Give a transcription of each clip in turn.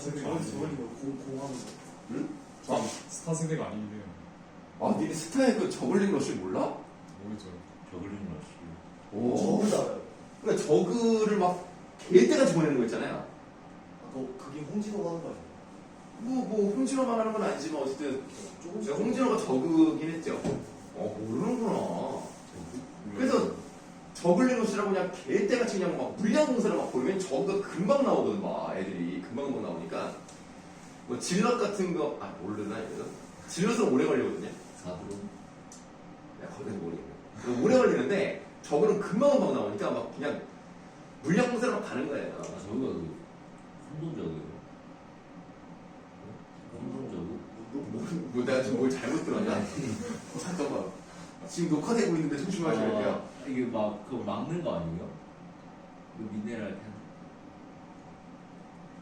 세대가 저건 아니에요. 뭐 공, 공하는 거. 응? 저 스타 세대가 아니긴 해요. 아, 니네 스타의 그 저글링 러쉬 몰라? 모르죠. 저글링 러시. 오. 저걸 알아요. 그러니까 저글을 막 개떼같이 보내는 거 있잖아요. 아, 너 그게 홍진호가 하는 거 아니야? 뭐, 뭐, 홍진호가 하는 건 아니지만 어쨌든 조금씩. 제가 홍진호가 저그긴 했죠. 어, 모르는구나. 그래서 저글링 러쉬라고 그냥 개떼같이 그냥 막 물량 공세를 막 보면 저그가 금방 나오거든, 막 애들이. 금방 금방 나오니까. 뭐 질럿 같은 거, 아, 모르나, 이거? 질럿은 오래 걸리거든요. 사드론. 내가 거기서 모르겠네. 오래 걸리는데 저거는 금방 금방 나오니까 막 그냥 물량 공세로 막 가는 거예요. 아 저기가 그 혼돈적이에요. 혼돈적이. 뭐, 뭐 내가 지금 뭘 잘못 들었나? 어, 잠깐만. 지금 녹화되고 있는데 조심하셔야 돼요. 아, 이게 막 그거 막는 거 아니에요? 그 미네랄 캔.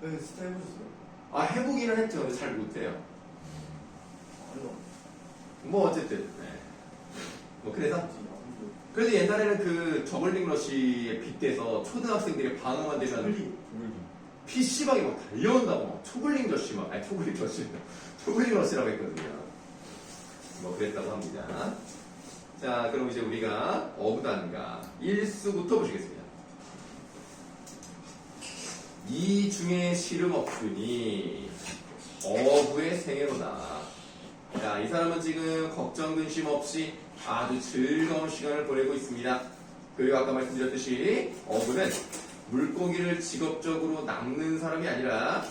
네, 스타 해보셨어요? 아 해보기는 했죠. 근데 잘 못해요. 아니요. 뭐 어쨌든. 네. 뭐 그래서. 그래도 옛날에는 그 저글링 러시에 빗대서 초등학생들이 방어만 되면 저글링. PC방에 막 달려온다고 막 초글링 러시 막 아니 초글링 러시 초글링 러시라고 했거든요 뭐 그랬다고 합니다 자 그럼 이제 우리가 어부단가 1수부터 보시겠습니다 이 중에 시름 없으니 어부의 생애로다 자 이 사람은 지금 걱정 근심 없이 아주 즐거운 시간을 보내고 있습니다 그리고 아까 말씀드렸듯이 어부는 물고기를 직업적으로 낚는 사람이 아니라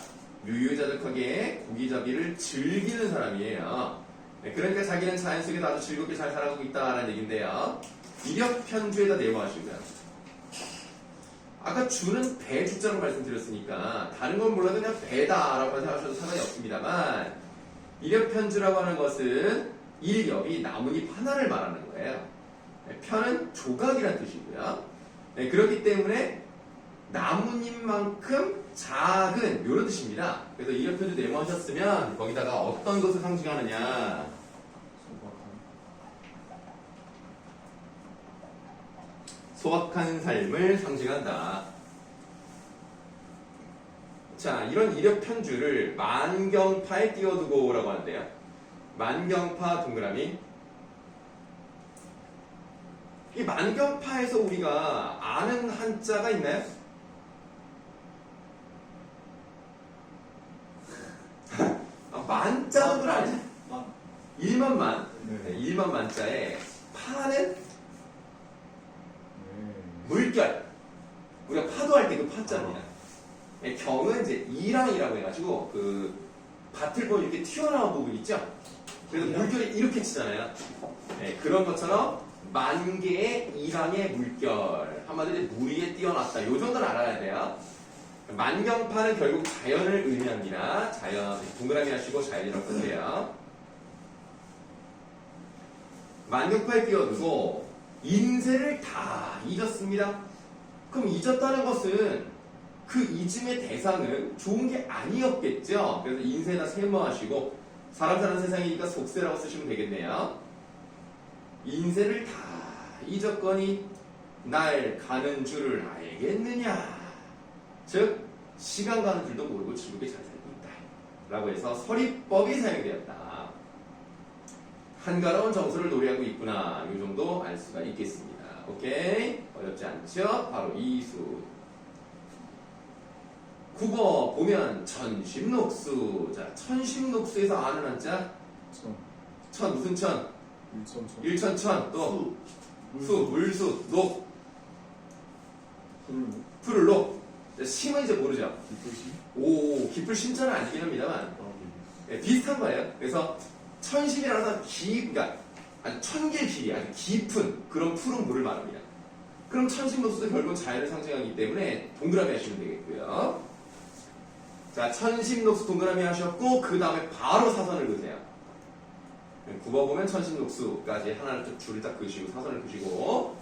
유유자적하게 고기잡이를 즐기는 사람이에요. 네, 그러니까 자기는 자연 속에서 아주 즐겁게 잘 살아가고 있다라는 얘기인데요. 이력 편주에다 내모하시고요. 아까 주는 배 주자로 말씀드렸으니까 다른 건 몰라도 그냥 배다라고 생각하셔도 상관이 없습니다만 이력 편주라고 하는 것은 일엽이 나뭇잎 하나를 말하는 거예요. 네, 편은 조각이란 뜻이고요. 네, 그렇기 때문에 나뭇잎만큼 작은 이런 뜻입니다. 그래서 이력 편주 네모 하셨으면 거기다가 어떤 것을 상징하느냐 소박한 삶을 상징한다. 자, 이런 이력 편주를 만경파에 띄워두고라고 하는데요. 만경파 동그라미. 이 만경파에서 우리가 아는 한자가 있나요? 아, 만자는 건 아니죠. 만. 일만만. 네. 네, 일만 만자에 파는 네. 물결. 우리가 파도할 때 그 파자입니다. 네, 경은 이제 이랑이라고 해가지고 그 밭을 보면 이렇게 튀어나온 부분 있죠? 그래서 이랑? 물결이 이렇게 치잖아요. 네, 그런 것처럼 만 개의 이랑의 물결. 한마디로 물 위에 띄어났다. 요 정도는 알아야 돼요. 만경파는 결국 자연을 의미합니다. 자연. 동그라미 하시고 자연이라고 쓰세요. 만경파에 띄워두고 인세를 다 잊었습니다. 그럼 잊었다는 것은 그 잊음의 대상은 좋은 게 아니었겠죠. 그래서 인세나 세모하시고 사람 사는 세상이니까 속세라고 쓰시면 되겠네요. 인세를 다 잊었거니 날 가는 줄을 알겠느냐. 즉 시간 가는 줄도 모르고 즐겁게 잘 살고 있다. 라고 해서 서리법이 사용되었다. 한가로운 정서를 노래하고 있구나. 이 정도 알 수가 있겠습니다. 오케이? 어렵지 않죠? 바로 이수. 국어 보면 천심녹수. 자, 천심녹수에서 아는 한자. 천. 천 무슨 천? 일천 천. 일천천. 또 수, 물수, 녹, 풀. 풀을 녹. 자, 심은 이제 모르죠? 이것이. 오, 깊을 심자는 아니긴 합니다만. 네, 비슷한 거예요. 그래서 천심이라는 건 기, 그러니까 아주 천길 길이 아주 깊은 그런 푸른 물을 말합니다. 그럼 천심록수도 결국은 자연을 상징하기 때문에 동그라미 하시면 되겠고요. 자, 천심록수 동그라미 하셨고 그 다음에 바로 사선을 그으세요. 굽어보면 천심록수까지 하나를 쭉 줄을 딱 그으시고 사선을 그으시고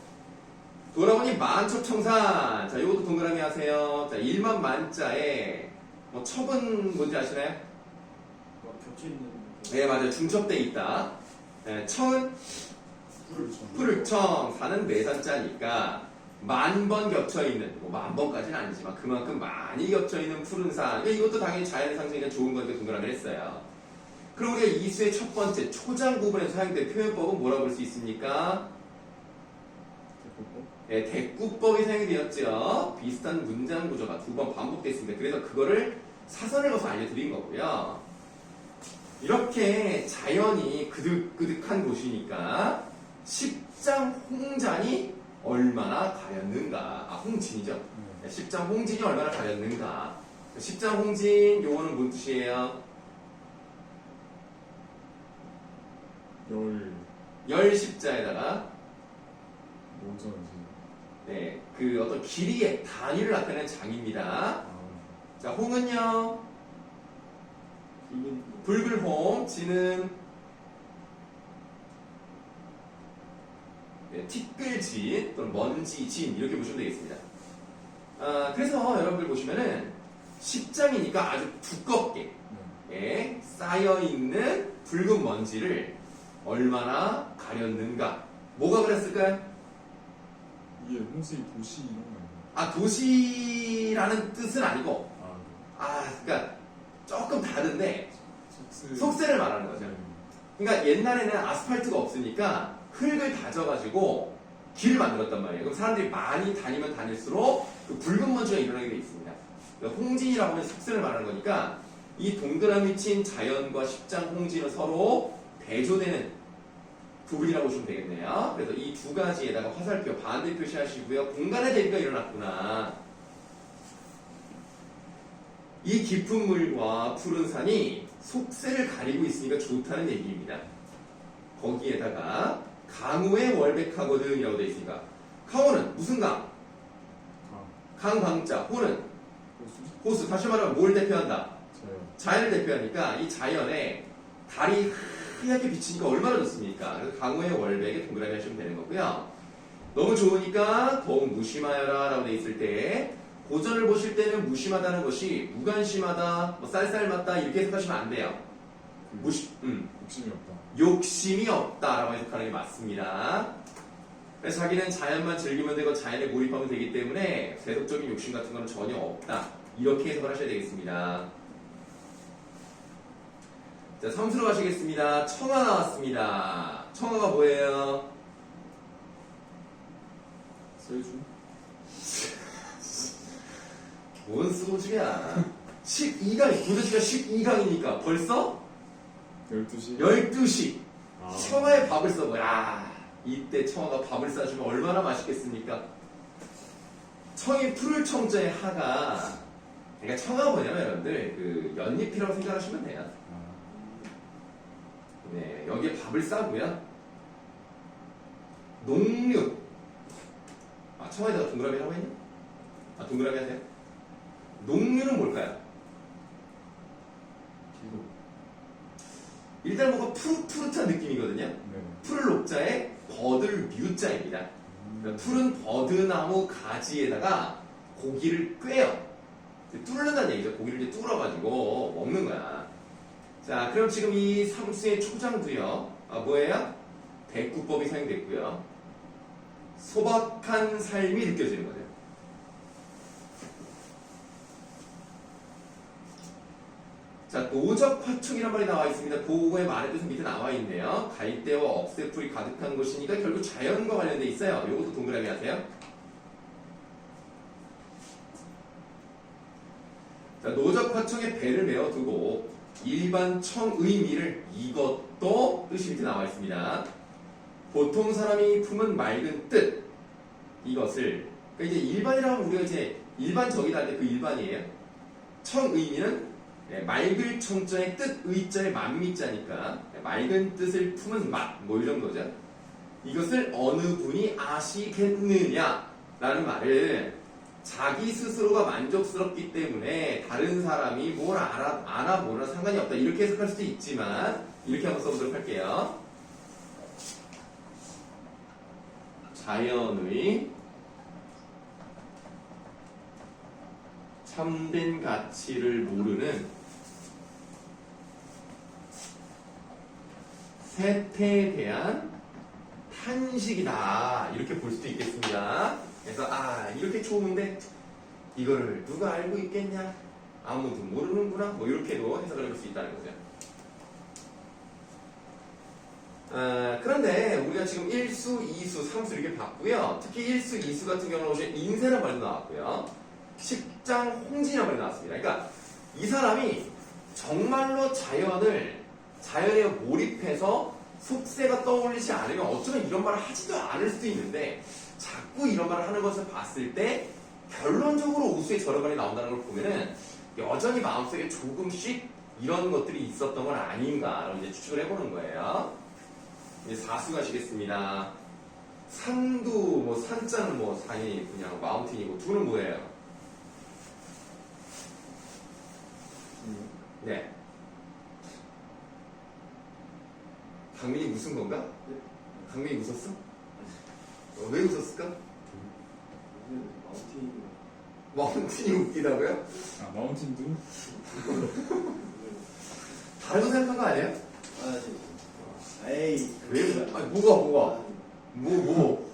돌아보니 만첩청산 자, 이것도 동그라미 하세요. 자, 1만 만자에 뭐 첩은 뭔지 아시나요? 있는. 네, 맞아요. 중첩돼 있다. 네, 청은. 푸르청, 사는 매산자니까 만 번 겹쳐 있는 뭐 만 번까지는 아니지만 그만큼 많 이 겹쳐 있는 푸른 산. 그러니까 이것도 당연히 자연의 상징이니까 좋은 거니까 동그라미를 했어요. 그럼 우리가 이수의 첫 번째 초장 부분에서 사용된 표현법은 뭐라고 볼 수 있습니까? 네, 대꾸법이 사용이 되었죠. 비슷한 문장 구조가 두 번 반복됐습니다. 그래서 그거를 사선을 거서 알려드린 거고요. 이렇게 자연이 그득그득한 곳이니까 십장 홍잔이 얼마나 가렸는가. 아, 홍진이죠. 네. 네, 십장 홍진이 얼마나 가렸는가. 십장 홍진, 요거는 뭔 뜻이에요? 열 열 십자에다가 모전지. 네, 그 어떤 길이의 단위를 나타내는 장입니다. 아. 자, 홍은요, 붉은 붉은 홍, 진은 네, 티끌 진 또는 먼지 진 이렇게 보시면 되겠습니다. 아, 그래서 여러분들 보시면은 십장이니까 아주 두껍게 네. 예, 쌓여 있는 붉은 먼지를 얼마나 가렸는가? 뭐가 그랬을까요? 이게 홍수의 도시 이런 거 아니에요? 아 도시라는 뜻은 아니고 아. 아 그러니까 조금 다른데 속세. 속세를 말하는 거죠. 네. 그러니까 옛날에는 아스팔트가 없으니까 흙을 다져가지고 길을 만들었단 말이에요. 그럼 사람들이 많이 다니면 다닐수록 그 붉은 먼지가 일어나게 돼 있습니다. 그러니까 홍진이라고 하면 속세를 말하는 거니까 이 동그라미 친 자연과 십장 홍진은 서로 대조되는 부분이라고 보시면 되겠네요. 그래서 이 두 가지에다가 화살표 반대 표시하시고요. 공간의 대비가 일어났구나. 이 깊은 물과 푸른 산이 속세를 가리고 있으니까 좋다는 얘기입니다. 거기에다가 강우의 월백하거든 이라고 되어 있으니까 강우는 무슨 강? 가. 강광자 호는 호수. 다시 말하면 뭘 대표한다? 자연. 자연을 대표하니까 이 자연에 달이 하얗게 비치니까 얼마나 좋습니까? 강우의 월백에 동그라미 하시면 되는 거고요. 너무 좋으니까 더욱 무심하여라 라고 돼 있을 때 고전을 보실 때는 무심하다는 것이 무관심하다, 뭐 쌀쌀맞다 이렇게 해석하시면 안 돼요. 그 무시, 음, 욕심이 없다. 욕심이 없다라고 해석하는 게 맞습니다. 그래서 자기는 자연만 즐기면 되고 자연에 몰입하면 되기 때문에 세속적인 욕심 같은 거는 전혀 없다. 이렇게 해석을 하셔야 되겠습니다. 자, 삼수로 가시겠습니다. 청아 나왔습니다. 청아가 뭐예요? 세주. 뭔 소주야? 12강이, 도대체가 12강이니까 벌써 12시. 12시. 아. 청아에 밥을 써고 야 이때 청아가 밥을 싸주면 얼마나 맛있겠습니까? 청이 푸를 청자의 하가 그러니까 청아 뭐냐면 여러분들 그 연잎이라고 생각하시면 돼요. 아. 네 여기에 밥을 싸고요. 농류 아 청아에다가 동그라미라고 했냐? 아 동그라미 하세요. 농류는 뭘까요? 기도. 일단 뭔가 푸릇푸릇한 느낌이거든요. 네. 푸를 녹자에 버들 뮤자입니다. 그러니까 푸른 버드나무 가지에다가 고기를 꿰요. 뚫는다는 얘기죠. 고기를 이제 뚫어가지고 먹는 거야. 자, 그럼 지금 이 삼수의 초장도요. 아, 뭐예요? 대꾸법이 사용됐고요. 소박한 삶이 느껴지는 거죠. 자, 노적 화촉이란 말이 나와 있습니다. 그거의 말의 뜻은 밑에 나와 있네요. 갈대와 억새풀이 가득한 곳이니까 결국 자연과 관련돼 있어요. 이것도 동그라미 하세요. 자, 노적 화촉에 배를 메어두고 일반 청의미를 이것도 뜻이 밑에 나와 있습니다. 보통 사람이 품은 맑은 뜻 이것을 그러니까 이제 일반이라고 하면 우리가 이제 일반적이다 할 때 그 일반이에요. 청의미는 네, 맑을 청자의 뜻 의자의 만미자니까 네, 맑은 뜻을 품은 맛, 뭐이 정도죠. 이것을 어느 분이 아시겠느냐라는 말을 자기 스스로가 만족스럽기 때문에 다른 사람이 뭘 알아, 아나 뭐나 상관이 없다 이렇게 해석할 수도 있지만 이렇게 한번 써보도록 할게요. 자연의 참된 가치를 모르는 세태에 대한 탄식이다. 이렇게 볼 수도 있겠습니다. 그래서 아 이렇게 좋은데 이거를 누가 알고 있겠냐? 아무도 모르는구나. 뭐 이렇게도 해석을 해볼 수 있다는 거죠. 아, 그런데 우리가 지금 1수, 2수, 3수 이렇게 봤고요. 특히 1수, 2수 같은 경우는 인쇄란 말도 나왔고요. 식장 홍진이라는 말이 나왔습니다. 그러니까 이 사람이 정말로 자연을 자연에 몰입해서 속세가 떠올리지 않으면 어쩌면 이런 말을 하지도 않을 수도 있는데 자꾸 이런 말을 하는 것을 봤을 때 결론적으로 우수의 저런 말이 나온다는 걸 보면은 여전히 마음속에 조금씩 이런 것들이 있었던 건 아닌가라고 이제 추측을 해보는 거예요. 이제 사수 가시겠습니다. 산도 뭐 산자는 뭐 산이 그냥 마운틴이고 두는 뭐예요? 네. 강민이 웃은 건가? 네. 강민이 웃었어? 어, 왜 웃었을까? 마운틴 마운틴이 웃기다고요? 아 마운틴도? 다른 거 생각한 거 아니에요? 아 네. 에이 왜? 아니 뭐가 뭐가? 뭐 뭐?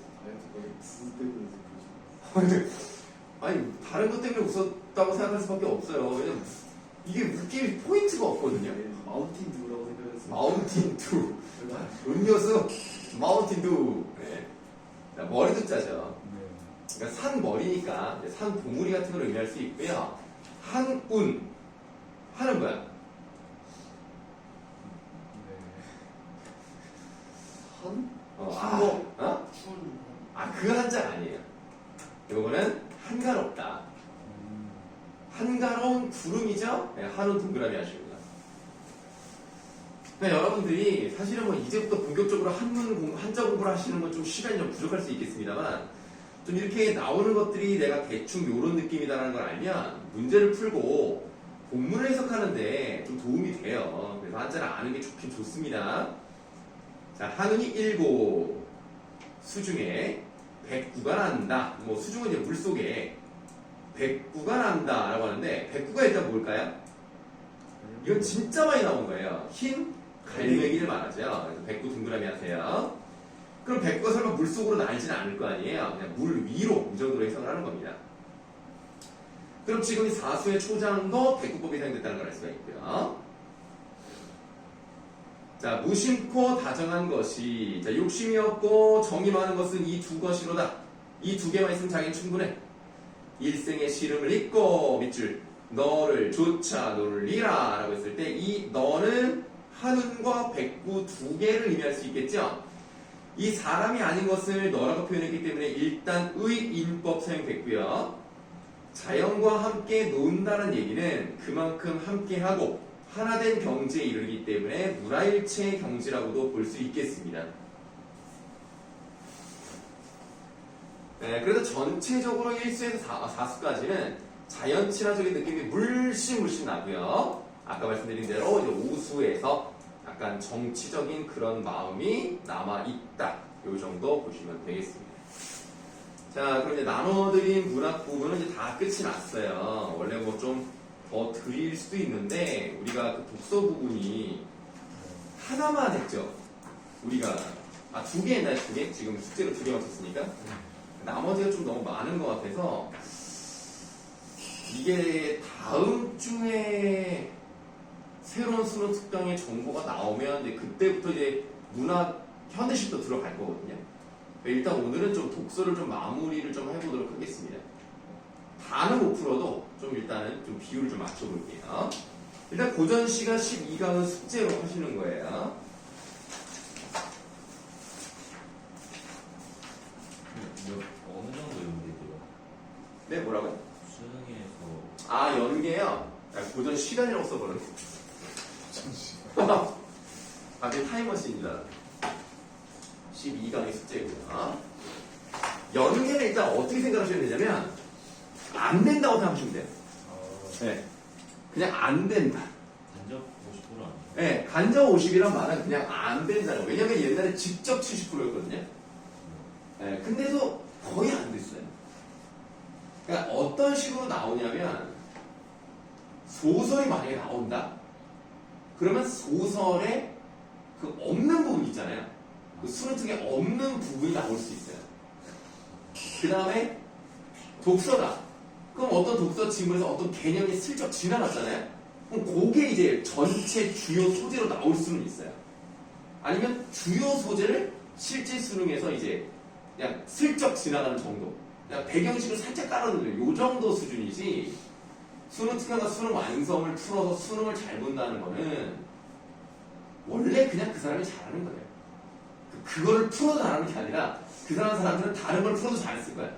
때문에 아니 다른 것 때문에 웃었다고 생각할 수밖에 없어요. 왜냐면 이게 웃길 포인트가 없거든요. 네, 마운틴 생각했어요 마운틴 두 음료수 마운틴 두 네. 자, 머리도 짜죠. 네. 그러니까 산 머리니까 산 봉우리 같은 걸 의미할 수 있고요. 한운 뭐야? 네. 한? 어. 아, 어? 춘 아, 그 한자 아니에요. 요거는 한가롭다. 음, 한가로운 구름이죠? 네, 한운 동그라미 하십니다. 그러니까 여러분들이 사실은 뭐 이제부터 본격적으로 한문 공, 한자 공부를 하시는 건 좀 시간이 좀 부족할 수 있겠습니다만 좀 이렇게 나오는 것들이 내가 대충 요런 느낌이다라는 걸 알면 문제를 풀고 본문을 해석하는데 좀 도움이 돼요. 그래서 한자를 아는 게 좋긴 좋습니다. 자, 한운이 일곱 수중에 백구가 난다. 뭐 수중은 이제 물 속에 백구가 난다라고 하는데 백구가 일단 뭘까요? 이건 진짜 많이 나온 거예요. 흰 갈매기를 말하죠. 그래서 백구 동그라미 하세요. 그럼 백구가 설마 물 속으로 날지는 않을 거 아니에요. 그냥 물 위로 이 정도로 해석을 하는 겁니다. 그럼 지금 이 사수의 초장도 백구법이 사용됐다는 걸 알 수가 있고요. 자, 무심코 다정한 것이, 자, 욕심이 없고 정이 많은 것은 이 두 것이로다. 이 두 개만 있으면 자기는 충분해. 일생의 시름을 잊고 밑줄 너를 조차 놀리라 라고 했을 때 이 너는 한운과 백구 두 개를 의미할 수 있겠죠? 이 사람이 아닌 것을 너라고 표현했기 때문에 일단 의인법 사용됐고요. 자연과 함께 논다는 얘기는 그만큼 함께하고 하나된 경지에 이르기 때문에 무라일체의 경지라고도 볼 수 있겠습니다. 네, 그래서 전체적으로 1수에서 4, 수까지는 자연 친화적인 느낌이 물씬 물씬 나고요. 아까 말씀드린 대로 이제 5수에서 약간 정치적인 그런 마음이 남아 있다. 요 정도 보시면 되겠습니다. 자, 그럼 이제 나눠드린 문학 부분은 이제 다 끝이 났어요. 원래 뭐 좀 더 드릴 수도 있는데 우리가 그 독서 부분이 하나만 했죠. 우리가 아 두 개 했나요? 두 개? 지금 숙제로 두 개 맞췄으니까 나머지가 좀 너무 많은 것 같아서 이게 다음 주에 새로운 수능 특강의 정보가 나오면 이제 그때부터 이제 문학 현대식도 들어갈 거거든요. 일단 오늘은 좀 독서를 좀 마무리를 좀 해보도록 하겠습니다. 다는 못 풀어도 좀 일단은 좀 비율을 좀 맞춰볼게요. 일단 고전 시가 12강은 숙제로 하시는 거예요. 몇, 어느 정도 연계돼요? 네, 뭐라고요? 수능에서 아, 연계요? 아, 고전 시간이라고 써버렸네. 잠시. 아, 그 타임머신입니다. 12강의 숙제고요. 연계는 일단 어떻게 생각하셔야 되냐면, 안 된다고 생각하시면 돼요. 아, 네. 그냥 안 된다. 간접 50% 아니에요? 네, 간접 50이란 말은 그냥 안 된다는 거예요. 왜냐면 옛날에 직접 70%였거든요. 네, 근데도 거의 안 됐어요. 그러니까 어떤 식으로 나오냐면, 소설이 만약에 나온다? 그러면 소설에 그 없는 부분 있잖아요. 그 수능 특에 없는 부분이 나올 수 있어요. 그 다음에 독서다. 그럼 어떤 독서 지문에서 어떤 개념이 슬쩍 지나갔잖아요. 그럼 그게 이제 전체 주요 소재로 나올 수는 있어요. 아니면 주요 소재를 실제 수능에서 이제 그냥 슬쩍 지나가는 정도. 그냥 배경식을 살짝 깔아놓는 요 정도 수준이지. 수능 특강과 수능 완성을 풀어서 수능을 잘 본다는 거는 원래 그냥 그 사람이 잘하는 거예요. 그- 그거를 풀어도 잘하는 게 아니라 그 사람 사람들은 다른 걸 풀어도 잘했을 거야.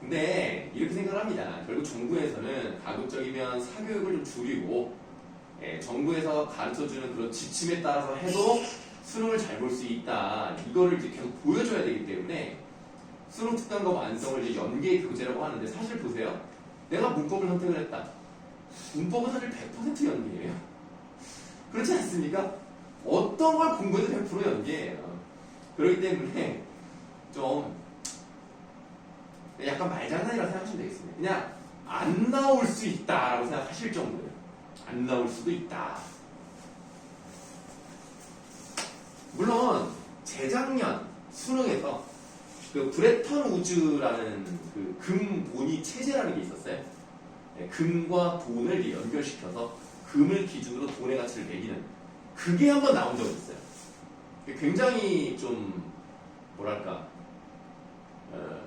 근데 이렇게 생각을 합니다. 결국 정부에서는 가급적이면 사교육을 좀 줄이고 예, 정부에서 가르쳐주는 그런 지침에 따라서 해도 수능을 잘 볼 수 있다. 이거를 이제 계속 보여줘야 되기 때문에 수능 특강과 완성을 이제 연계 교재라고 하는데 사실 보세요. 내가 문법을 선택을 했다. 문법은 사실 100% 연계예요. 그렇지 않습니까? 어떤 걸 공부해도 100% 연계예요. 그렇기 때문에 좀 약간 말장난이라고 생각하시면 되겠습니다. 그냥 안 나올 수 있다라고 생각하실 정도예요. 안 나올 수도 있다. 물론 재작년 수능에서 그 브레턴 우즈라는 그 금본위 체제라는 게 있었어요. 네, 금과 돈을 연결시켜서 금을 기준으로 돈의 가치를 매기는 그게 한번 나온 적이 있어요. 굉장히 좀 뭐랄까 어,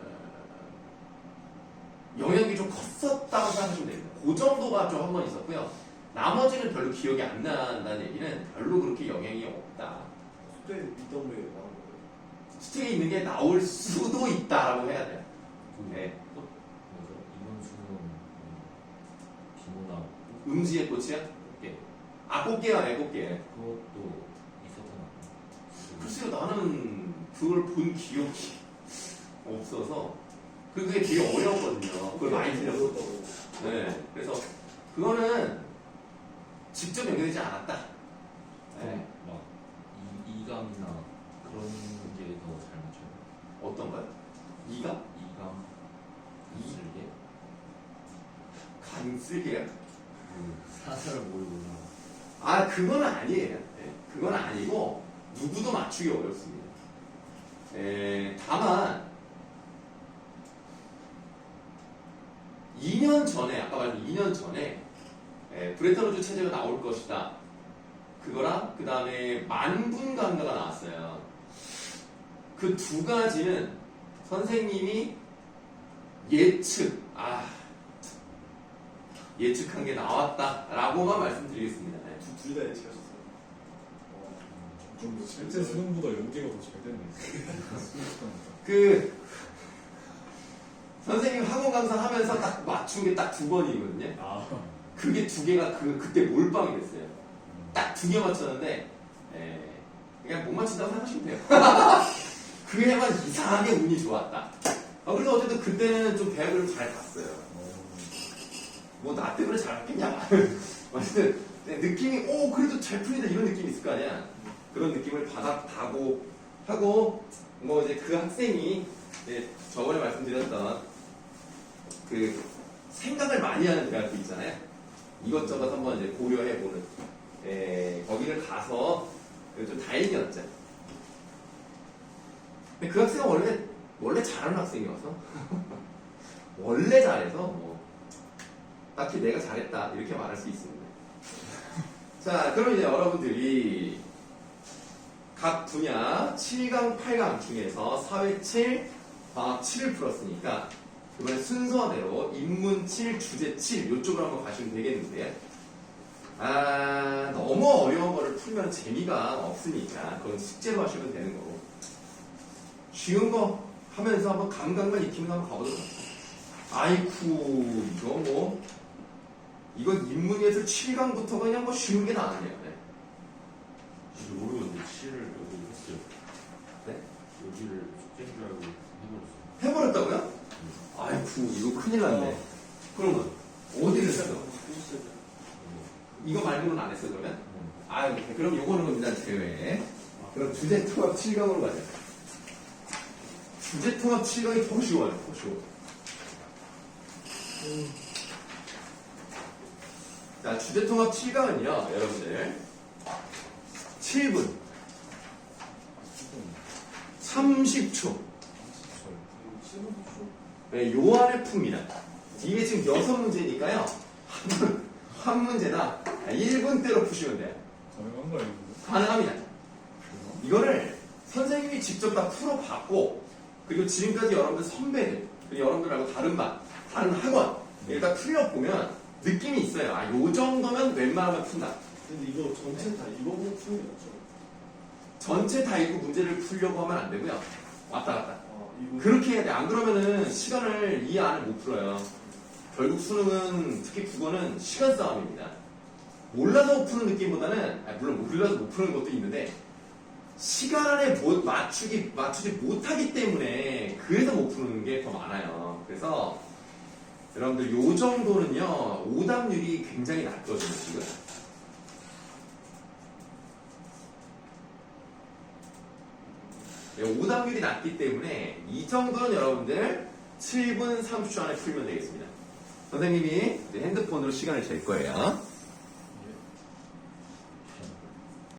영향이 좀 컸었다고 생각하시면 됩니다. 그 정도가 좀 한 번 있었고요. 나머지는 별로 기억이 안 난다는 얘기는 별로 그렇게 영향이 없다. 그때 미더웨 수트에 있는 게 나올 수도 있다라고 해야 돼요. 네. 이번 수능 비문학 음지의 꽃이야? 꽃게. 아, 꽃게요, 네, 꽃게. 그것도 있었던 것 같아요. 글쎄요, 나는 그걸 본 기억이 없어서. 그게 되게 어려웠거든요. 그걸 많이 들렸어. 네. 그래서 그거는 직접 연결되지 않았다. 네. 네. 막 이, 이감이나 그런 게더잘 맞춰요. 어떤 거요? 이가? 이감, 이슬계, 간쓸게요? 그 사설을 모르구나. 아, 그건 아니에요. 네, 그건 아니고, 누구도 맞추기 어렵습니다. 에, 다만, 2년 전에, 아까 말한 2년 전에, 에, 브레턴우즈 체제가 나올 것이다. 그거랑, 그 다음에 만분 강가가 나왔어요. 그 두 가지는 선생님이 예측, 아, 예측한 게 나왔다라고만 말씀드리겠습니다. 네. 둘다 예측하셨어요. 좀 실제 수능보다 연계가 더 잘 되네. 수능 특강보다. 그 선생님 학원 강사 하면서 딱 맞춘 게 딱 두 번이거든요. 아, 그게 두 개가 그 그때 몰빵이 됐어요. 딱 두 개 맞췄는데 에, 그냥 못 맞춘다고 생각하시면 돼요. 그게만 이상하게 운이 좋았다. 어, 그래서 어쨌든 그때는 좀 대학을 잘 갔어요. 뭐 나 때문에 잘했겠냐? 어쨌든 네, 느낌이 오 그래도 잘 풀린다 이런 느낌이 있을 거 아니야. 그런 느낌을 받았다고 하고 뭐 이제 그 학생이 이제 저번에 말씀드렸던 그 생각을 많이 하는 대학교 있잖아요. 이것저것 한번 이제 고려해보는 에, 거기를 가서 좀 다행이었죠. 근데 그 학생은 원래 원래 잘하는 학생이어서 원래 잘해서 뭐 딱히 내가 잘했다 이렇게 말할 수 있습니다. 자, 그럼 이제 여러분들이 각 분야 7강, 8강 중에서 사회 7, 과학 7을 풀었으니까 이번에 순서대로 인문 7, 주제 7 이쪽으로 한번 가시면 되겠는데요. 아, 너무 어려운 거를 풀면 재미가 없으니까 그건 숙제로 하시면 되는 거고 쉬운 거 하면서 한번 감각만 익히면 한번 가보도록 합시다. 아이쿠 이거 뭐 이건 인문예술 7강부터가 그냥 뭐 쉬운 게 나왔네요. 네. 모르는데 시를 여기 했어요. 네? 여기를 숙제인 줄 알고 해버렸어요. 해버렸다고요? 아이쿠 이거 큰일 났네. 그러면 어디를 했어? 이거 말고는 안 했어 그러면? 아 그럼 요거는 일단 제외. 그럼 주제 통합 7강으로 가자. 주제 통합 7강이 더 쉬워요. 더 쉬워. 자 주제 통합 7강은요 여러분들 7분 30초 실무도 좀 네, 요 안에 풉니다. 이게 지금 여섯 문제니까요. 한, 문- 한 문제나 1분대로 푸시면 돼요. 가능한가요, 이거? 가능합니다. 이거를 선생님이 직접 다 풀어봤고, 그리고 지금까지 여러분들 선배들, 그리고 여러분들하고 다른 반, 다른 학원, 일단 풀려보면 느낌이 있어요. 아, 요 정도면 웬만하면 푼다. 근데 이거 전체 다 읽어보고 푸는 게 낫죠. 전체 다 읽고 문제를 풀려고 하면 안 되고요. 왔다 갔다. 아, 이거 그렇게 해야 돼. 안 그러면은 시간을 이 안에 못 풀어요. 결국 수능은 특히 국어는 시간 싸움입니다. 몰라서 푸는 느낌보다는 아, 물론 몰라서 못 푸는 것도 있는데 시간 안에 못 맞추기 맞추지 못하기 때문에 그래서 못 푸는 게 더 많아요. 그래서 여러분들 요 정도는요 오답률이 굉장히 낮거든요 지금. 네, 오답률이 낮기 때문에 이 정도는 여러분들 7분 30초 안에 풀면 되겠습니다. 선생님이 핸드폰으로 시간을 잴 거예요.